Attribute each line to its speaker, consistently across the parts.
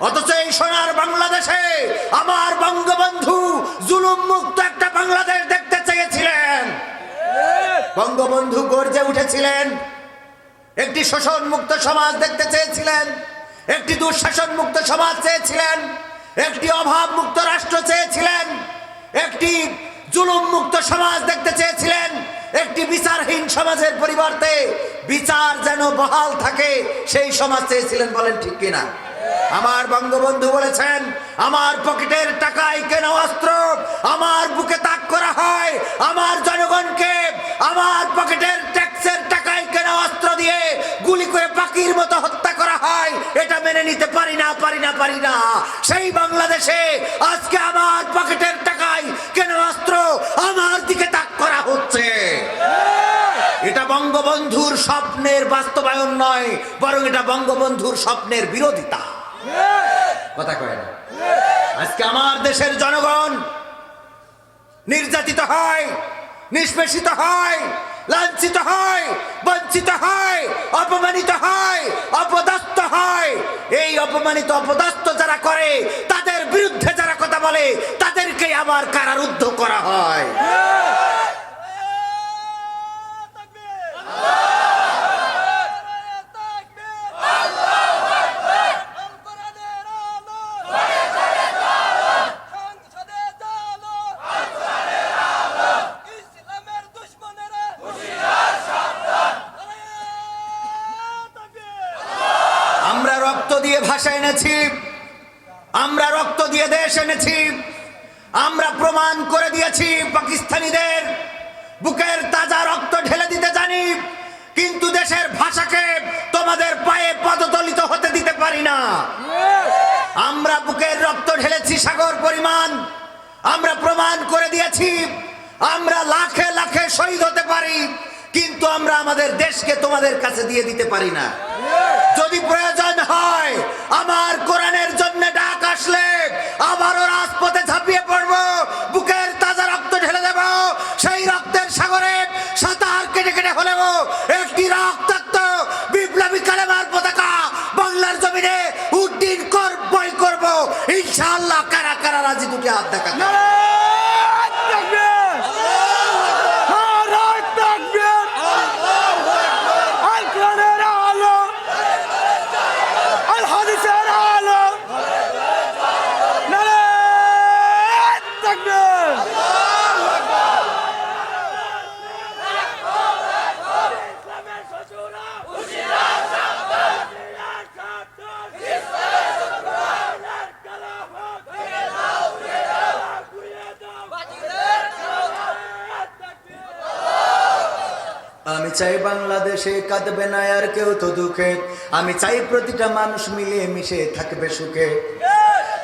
Speaker 1: অথচ এই সোনার বাংলাদেশে আমার বঙ্গবন্ধু জুলুম মুক্ত একটা বাংলাদেশ দেখতে চেয়েছিলেন। বঙ্গবন্ধু গর্জে উঠেছিলেন। একটি শোষণ মুক্ত সমাজ দেখতে চেয়েছিলেন। একটি দুঃশাসন মুক্ত সমাজ চেয়েছিলেন। একটি অভাব মুক্ত রাষ্ট্র চেয়েছিলেন। একটি জুলুম মুক্ত সমাজ দেখতে চেয়েছিলেন। একটি বিচারহীন সমাজের পরিবর্তে বিচার যেন বহাল থাকে, সেই সমাজ চেয়েছিলেন বলেন ঠিক কিনা? আমার বঙ্গবন্ধু বলেছেন, আমার পকেটের টাকায় কেনা অস্ত্র? আমার বুকে তাক করা হয়, আমার জনগণকে, আমার পকেটের ট্যাক্সের টাকায় কেনা অস্ত্র দিয়ে গুলি করে পাখির মতো হত্যা করা হয়? এটা মেনে নিতে পারি না পারি না পারি না। সেই বাংলাদেশে আজকে আমার পকেটের টাকায় কেনা অস্ত্র? আমার দিকে তাক করা হচ্ছে। এটা বঙ্গবন্ধুর স্বপ্নের বাস্তবায়ন নয়, বরং এটা বঙ্গবন্ধুর স্বপ্নের বিরোধিতা। কথা কয় না। আজকে আমার দেশের জনগণ নির্যাতিত হয়, নিষ্পেষিত হয়, লাঞ্ছিত হয়, বঞ্চিত হয়, অপমানিত হয় অপদস্থ হয়। এই অপমানিত অপদস্থ যারা করে, তাদের বিরুদ্ধে যারা কথা বলে তাদেরকে আবার কারারুদ্ধ করা হয়। ভাষা এনেছি। আমরা রক্ত দিয়ে দেশ এনেছি। আমরা প্রমাণ করে দিয়েছি পাকিস্তানিদের। বুকের তাজা রক্ত ঢেলে দিতে জানি, কিন্তু দেশের ভাষাকে তোমাদের পায়ে পদতলিত হতে দিতে পারি না। আমরা বুকের রক্ত ঢেলেছি সাগর পরিমাণ। আমরা প্রমাণ করে দিয়েছি, আমরা লাখে লাখে শহীদ হতে পারি, কিন্তু আমরা আমাদের দেশকে তোমাদের কাছে দিয়ে দিতে পারি না। যদি প্রয়োজন হয়, আমার কোরআনের জন্য ডাক আসলে আবারও রাজপথে ঝাঁপিয়ে পড়ব, বুকের তাজা রক্ত ঢেলে দেব, সেই রক্তের সাগরে সাঁতার কেটে কেটে হলেও একটি রক্তাক্ত বিপ্লবী কালেমার পতাকা বাংলার জমিনে উড্ডীন করবই করব। ইনশাআল্লাহ কারা কারা রাজি দুটি হাত দেখা চাই বাংলাদেশে কাঁদবে না আর কেউ তো দুঃখে। আমি চাই প্রতিটা মানুষ মিলিয়ে মিশে থাকবে সুখে।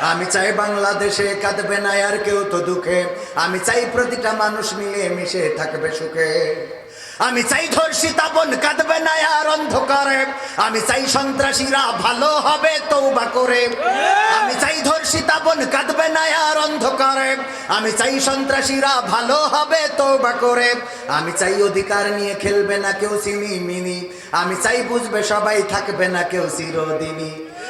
Speaker 1: আমি চাই বাংলাদেশে কাঁদবে না আর কেউ তো দুঃখে। আমি চাই প্রতিটা মানুষ মিলে মিশে থাকবে সুখে। আমি চাই ধর্ষিতা বোন কাঁদবে না আর অন্ধকারে। আমি চাই সন্ত্রাসীরা ভালো হবে তৌবা করে। আমি চাই ধর্ষিতা বোন কাঁদবে না আর অন্ধকারে। আমি চাই সন্ত্রাসীরা ভালো হবে তৌবা করে। আমি চাই অধিকার নিয়ে খেলবে না কেউ চিনি মিনি আমি চাই বুঝবে সবাই থাকবে না কেউ চিরদিনী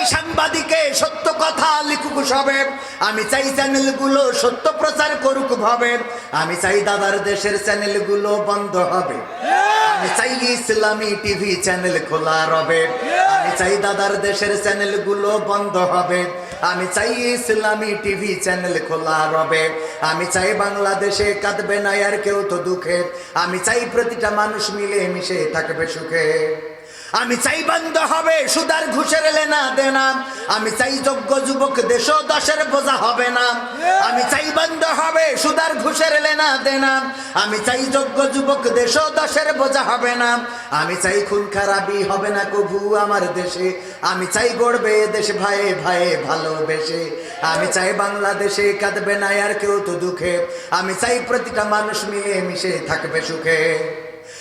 Speaker 1: চাই সাংবাদিকে সত্য কথা লিখুক সবে। আমি চাই চ্যানেলগুলো সত্য প্রচার করুক ভাবে। আমি চাই দাদার দেশের চ্যানেলগুলো বন্ধ হবে। আমি চাই ইসলামী টিভি চ্যানেল খোলা রবে। আমি চাই দাদার দেশের চ্যানেলগুলো বন্ধ হবে। আমি চাই ইসলামী টিভি চ্যানেল খোলা রবে। আমি চাই বাংলাদেশে কাঁদবে না আর কেউ তো দুঃখে। আমি চাই প্রতিটা মানুষ মিলে মিশে থাকবে সুখে। আমি চাই বন্ধ হবে, সুদার ঘুষের লেনা দেনা। আমি চাই যোগ্য যুবক দেশ দশের বোঝা হবে না। আমি চাই বন্ধ হবে, সুদার ঘুষের লেনা দেনা। আমি চাই যোগ্য যুবক দেশ দশের বোঝা হবে না। আমি চাই খুন খারাপি হবে না কভু আমার দেশে। আমি চাই গড়বে দেশ ভাই ভাইয়ে ভালোবেসে। আমি চাই বাংলাদেশে কাঁদবে না আর কেউ তো দুঃখে। আমি চাই প্রতিটা মানুষ মিলে মিশে থাকবে সুখে।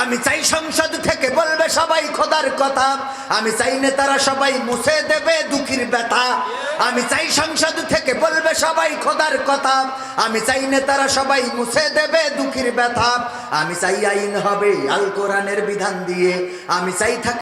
Speaker 1: আমি চাই সংসদ থেকে বলবে সবাই খোদার কথা। আমি চাই নেতারা সবাই মুছে দেবে দুঃখীর ব্যথা। আমি চাই সংসদ থেকে বলবে সবাই খোদার কথা। আমি চাই নেতারা সবাই মুছে দেবে দুঃখীর ব্যথা। আমি চাই আইন হবে আল কোরআনের বিধান দিয়ে। আমি চাই থাক